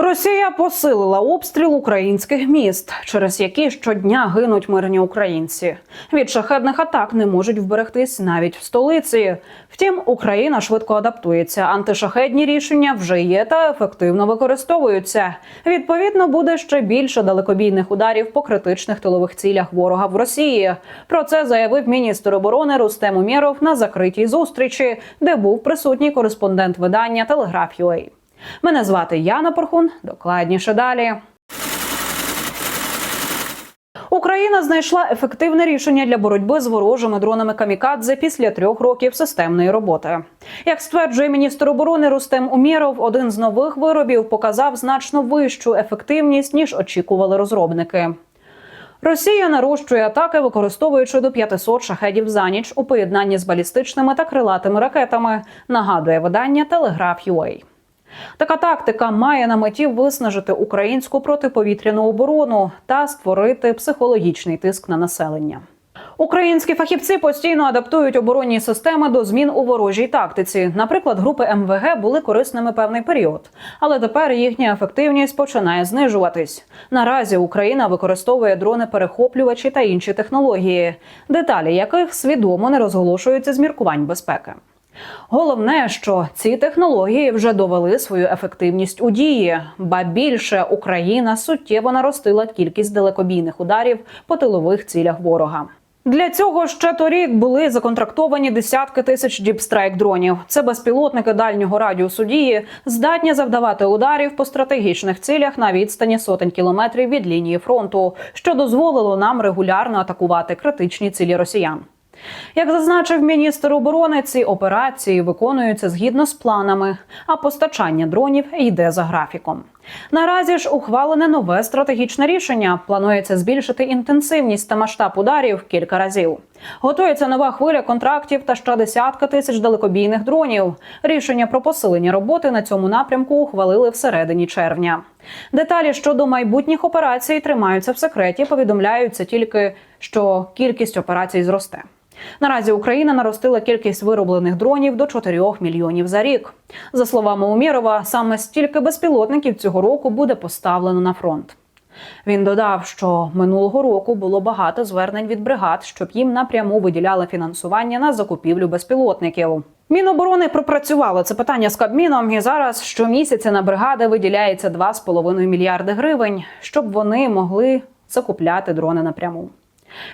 Росія посилила обстріл українських міст, через які щодня гинуть мирні українці. Від шахедних атак не можуть вберегтись навіть в столиці. Втім, Україна швидко адаптується. Антишахедні рішення вже є та ефективно використовуються. Відповідно, буде ще більше далекобійних ударів по критичних тилових цілях ворога в Росії. Про це заявив міністр оборони Рустем Умєров на закритій зустрічі, де був присутній кореспондент видання Телеграф.UA. Мене звати Яна Порхун. Докладніше далі. Україна знайшла ефективне рішення для боротьби з ворожими дронами камікадзе після трьох років системної роботи. Як стверджує міністр оборони Рустем Умєров, один з нових виробів показав значно вищу ефективність ніж очікували розробники. Росія нарощує атаки, використовуючи до 500 шахедів за ніч у поєднанні з балістичними та крилатими ракетами. Нагадує видання Телеграф.UA. Така тактика має на меті виснажити українську протиповітряну оборону та створити психологічний тиск на населення. Українські фахівці постійно адаптують оборонні системи до змін у ворожій тактиці. Наприклад, групи МВГ були корисними певний період, але тепер їхня ефективність починає знижуватись. Наразі Україна використовує дрони-перехоплювачі та інші технології, деталі яких свідомо не розголошуються з міркувань безпеки. Головне, що ці технології вже довели свою ефективність у дії, ба більше Україна суттєво наростила кількість далекобійних ударів по тилових цілях ворога. Для цього ще торік були законтрактовані десятки тисяч діпстрайк дронів. Це безпілотники дальнього радіусу дії, здатні завдавати ударів по стратегічних цілях на відстані сотень кілометрів від лінії фронту, що дозволило нам регулярно атакувати критичні цілі росіян. Як зазначив міністр оборони, ці операції виконуються згідно з планами, а постачання дронів йде за графіком. Наразі ж ухвалене нове стратегічне рішення. Планується збільшити інтенсивність та масштаб ударів кілька разів. Готується нова хвиля контрактів та ще десятка тисяч далекобійних дронів. Рішення про посилення роботи на цьому напрямку ухвалили всередині червня. Деталі щодо майбутніх операцій тримаються в секреті. Повідомляються тільки, що кількість операцій зросте. Наразі Україна наростила кількість вироблених дронів до 4 мільйонів за рік. За словами Умєрова, саме стільки безпілотників цього року буде поставлено на фронт. Він додав, що минулого року було багато звернень від бригад, щоб їм напряму виділяли фінансування на закупівлю безпілотників. Міноборони пропрацювало це питання з Кабміном, і зараз щомісяця на бригади виділяється 2,5 мільярди гривень, щоб вони могли закупляти дрони напряму.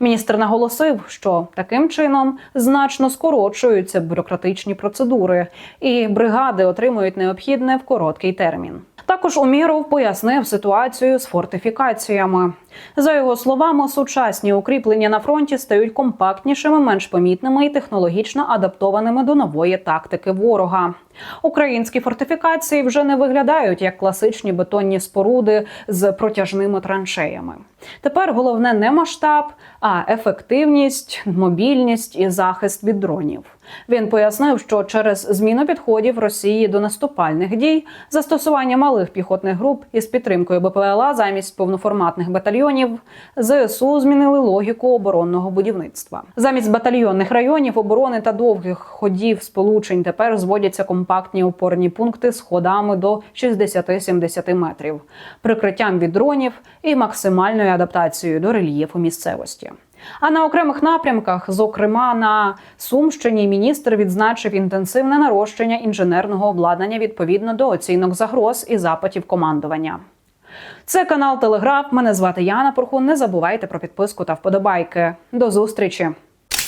Міністр наголосив, що таким чином значно скорочуються бюрократичні процедури, і бригади отримують необхідне в короткий термін. Також Уміров пояснив ситуацію з фортифікаціями. За його словами, сучасні укріплення на фронті стають компактнішими, менш помітними і технологічно адаптованими до нової тактики ворога. Українські фортифікації вже не виглядають як класичні бетонні споруди з протяжними траншеями. Тепер головне не масштаб, а ефективність, мобільність і захист від дронів. Він пояснив, що через зміну підходів Росії до наступальних дій, застосування малих піхотних груп із підтримкою БПЛА замість повноформатних батальйонів, ЗСУ змінили логіку оборонного будівництва. Замість батальйонних районів оборони та довгих ходів сполучень тепер зводяться компактні опорні пункти з ходами до 60-70 метрів, прикриттям від дронів і максимальною адаптацією до рельєфу місцевості. А на окремих напрямках, зокрема на Сумщині, міністр відзначив інтенсивне нарощення інженерного обладнання відповідно до оцінок загроз і запитів командування. Це канал Телеграф. Мене звати Яна Порхун. Не забувайте про підписку та вподобайки. До зустрічі.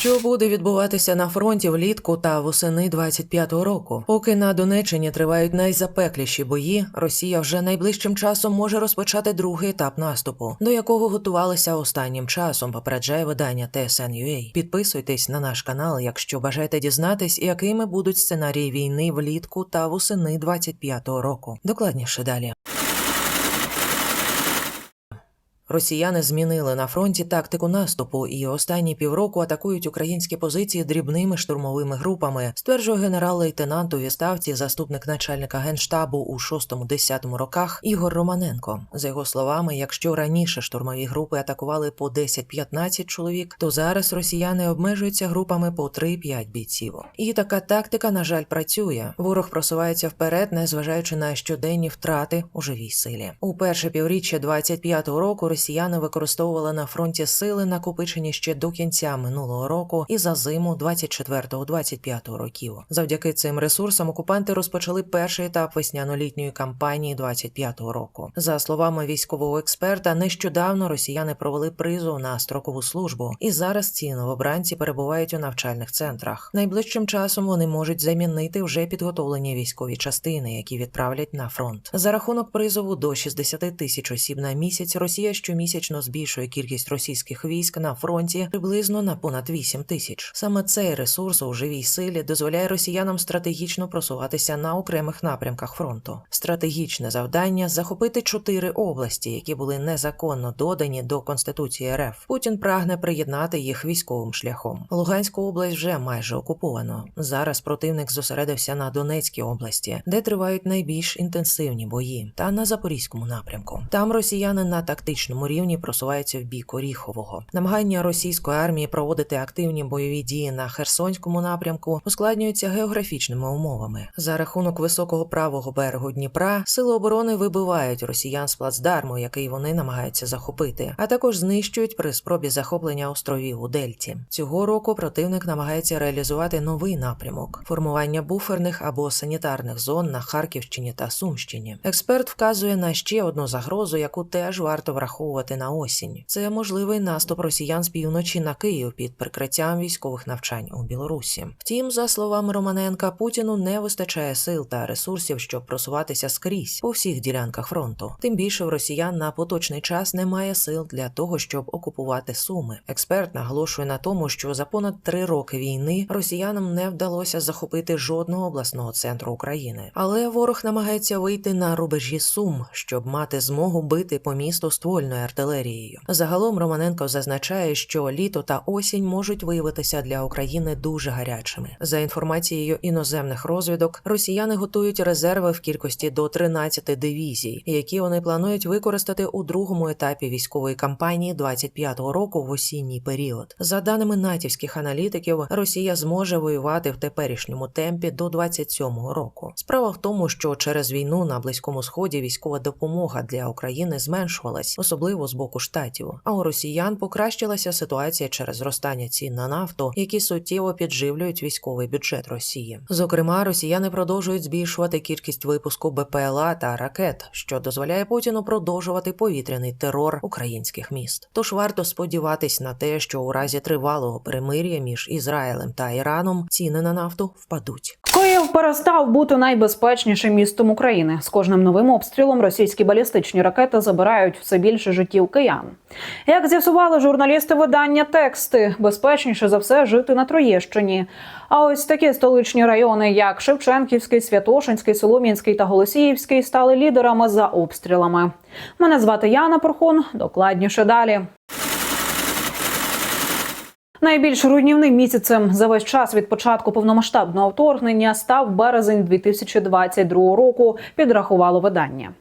Що буде відбуватися на фронті влітку та восени 25-го року? Поки на Донеччині тривають найзапекліші бої, Росія вже найближчим часом може розпочати другий етап наступу, до якого готувалися останнім часом. Попереджає видання TSN.UA. Підписуйтесь на наш канал, якщо бажаєте дізнатись, якими будуть сценарії війни влітку та восени 25-го року. Докладніше далі. Росіяни змінили на фронті тактику наступу і останні півроку атакують українські позиції дрібними штурмовими групами, стверджує генерал-лейтенант у відставці, заступник начальника генштабу у 6-10 роках Ігор Романенко. За його словами, якщо раніше штурмові групи атакували по 10-15 чоловік, то зараз росіяни обмежуються групами по 3-5 бійців. І така тактика, на жаль, працює. Ворог просувається вперед, незважаючи на щоденні втрати у живій силі. У перше півріччя 25-го року росіяни використовували на фронті сили, накопичені ще до кінця минулого року і за зиму 24-25 років. Завдяки цим ресурсам окупанти розпочали перший етап весняно-літньої кампанії 25-го року. За словами військового експерта, нещодавно росіяни провели призов на строкову службу, і зараз ці новобранці перебувають у навчальних центрах. Найближчим часом вони можуть замінити вже підготовлені військові частини, які відправлять на фронт. За рахунок призову до 60 тисяч осіб на місяць Росія щомісячно збільшує кількість російських військ на фронті приблизно на понад 8 тисяч. Саме цей ресурс у живій силі дозволяє росіянам стратегічно просуватися на окремих напрямках фронту. Стратегічне завдання захопити чотири області, які були незаконно додані до конституції РФ. Путін прагне приєднати їх військовим шляхом. Луганську область вже майже окуповано. Зараз противник зосередився на Донецькій області, де тривають найбільш інтенсивні бої, та на запорізькому напрямку. Там росіяни на тактичному рівні просуваються в бік Оріхового. Намагання російської армії проводити активні бойові дії на Херсонському напрямку ускладнюються географічними умовами. За рахунок високого правого берегу Дніпра сили оборони вибивають росіян з плацдарму, який вони намагаються захопити, а також знищують при спробі захоплення островів у Дельті. Цього року противник намагається реалізувати новий напрямок формування буферних або санітарних зон на Харківщині та Сумщині. Експерт вказує на ще одну загрозу, яку теж варто враховувати на осінь. Це можливий наступ росіян з півночі на Київ під прикриттям військових навчань у Білорусі. Втім, за словами Романенка, Путіну не вистачає сил та ресурсів, щоб просуватися скрізь по всіх ділянках фронту. Тим більше в росіян на поточний час немає сил для того, щоб окупувати суми. Експерт наголошує на тому, що за понад три роки війни росіянам не вдалося захопити жодного обласного центру України, але ворог намагається вийти на рубежі сум, щоб мати змогу бити по місту ствольною артилерією. Загалом Романенко зазначає, що літо та осінь можуть виявитися для України дуже гарячими. За інформацією іноземних розвідок, росіяни готують резерви в кількості до 13 дивізій, які вони планують використати у другому етапі військової кампанії 25-го року в осінній період. За даними натівських аналітиків, Росія зможе воювати в теперішньому темпі до 27-го року. Справа в тому, що через війну на близькому сході військова допомога для України зменшувалась, особливо з боку штатів. А у росіян покращилася ситуація через зростання цін на нафту, які суттєво підживлюють військовий бюджет Росії. Зокрема, росіяни продовжують збільшувати кількість випуску БПЛА та ракет, що дозволяє Путіну продовжувати повітряний терор українських міст. Тож варто сподіватись на те, що у разі тривалого перемир'я між Ізраїлем та Іраном ціни на нафту впадуть. Київ перестав бути найбезпечнішим містом України. З кожним новим обстрілом російські балістичні ракети забирають все більше життів киян. Як з'ясували журналісти видання тексти, безпечніше за все жити на Троєщині. А ось такі столичні райони, як Шевченківський, Святошинський, Солом'янський та Голосіївський, стали лідерами за обстрілами. Мене звати Яна Порхон. Докладніше далі. Найбільш руйнівним місяцем за весь час від початку повномасштабного вторгнення став березень 2022 року. Підрахувало видання.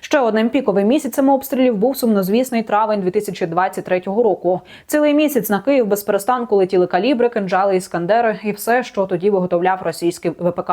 Ще одним піковим місяцем обстрілів був сумнозвісний травень 2023 року. Цілий місяць на Київ без перестанку летіли калібри, кинджали, іскандери і все, що тоді виготовляв російський ВПК.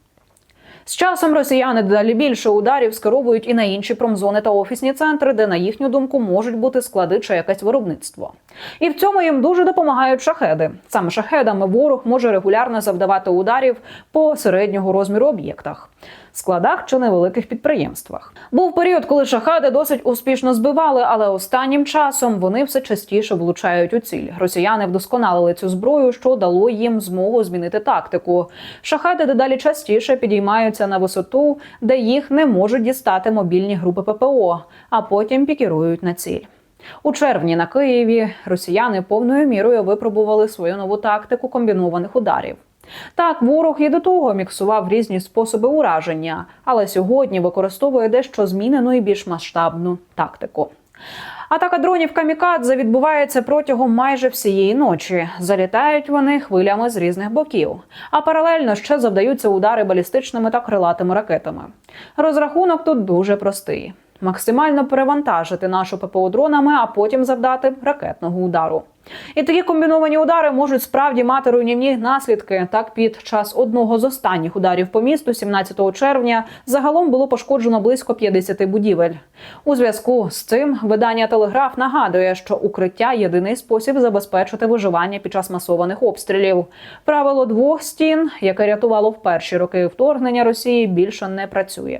З часом росіяни дедалі більше ударів скеровують і на інші промзони та офісні центри, де, на їхню думку, можуть бути склади чи якесь виробництво. І в цьому їм дуже допомагають шахеди. Саме шахедами ворог може регулярно завдавати ударів по середнього розміру об'єктах, складах чи невеликих підприємствах. Був період, коли шахеди досить успішно збивали, але останнім часом вони все частіше влучають у ціль. Росіяни вдосконалили цю зброю, що дало їм змогу змінити тактику. Шахеди дедалі частіше підіймаються на висоту, де їх не можуть дістати мобільні групи ППО, а потім пікірують на ціль. У червні на Києві росіяни повною мірою випробували свою нову тактику комбінованих ударів. Так, ворог і до того міксував різні способи ураження, але сьогодні використовує дещо змінену і більш масштабну тактику. Атака дронів камікадзе відбувається протягом майже всієї ночі. Залітають вони хвилями з різних боків, а паралельно ще завдаються удари балістичними та крилатими ракетами. Розрахунок тут дуже простий: максимально перевантажити нашу ППО дронами, а потім завдати ракетного удару. І такі комбіновані удари можуть справді мати руйнівні наслідки. Так, під час одного з останніх ударів по місту, 17 червня, загалом було пошкоджено близько 50 будівель. У зв'язку з цим видання Телеграф нагадує, що укриття єдиний спосіб забезпечити виживання під час масованих обстрілів. Правило двох стін, яке рятувало в перші роки вторгнення Росії, більше не працює.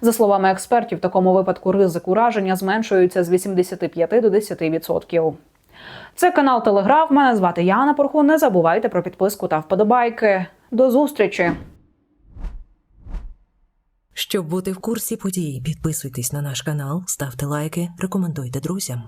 За словами експертів, в такому випадку ризик ураження зменшується з 85 до 10%. Це канал Телеграф. Мене звати Яна Порхун. Не забувайте про підписку та вподобайки. До зустрічі! Щоб бути в курсі подій, підписуйтесь на наш канал, ставте лайки, рекомендуйте друзям.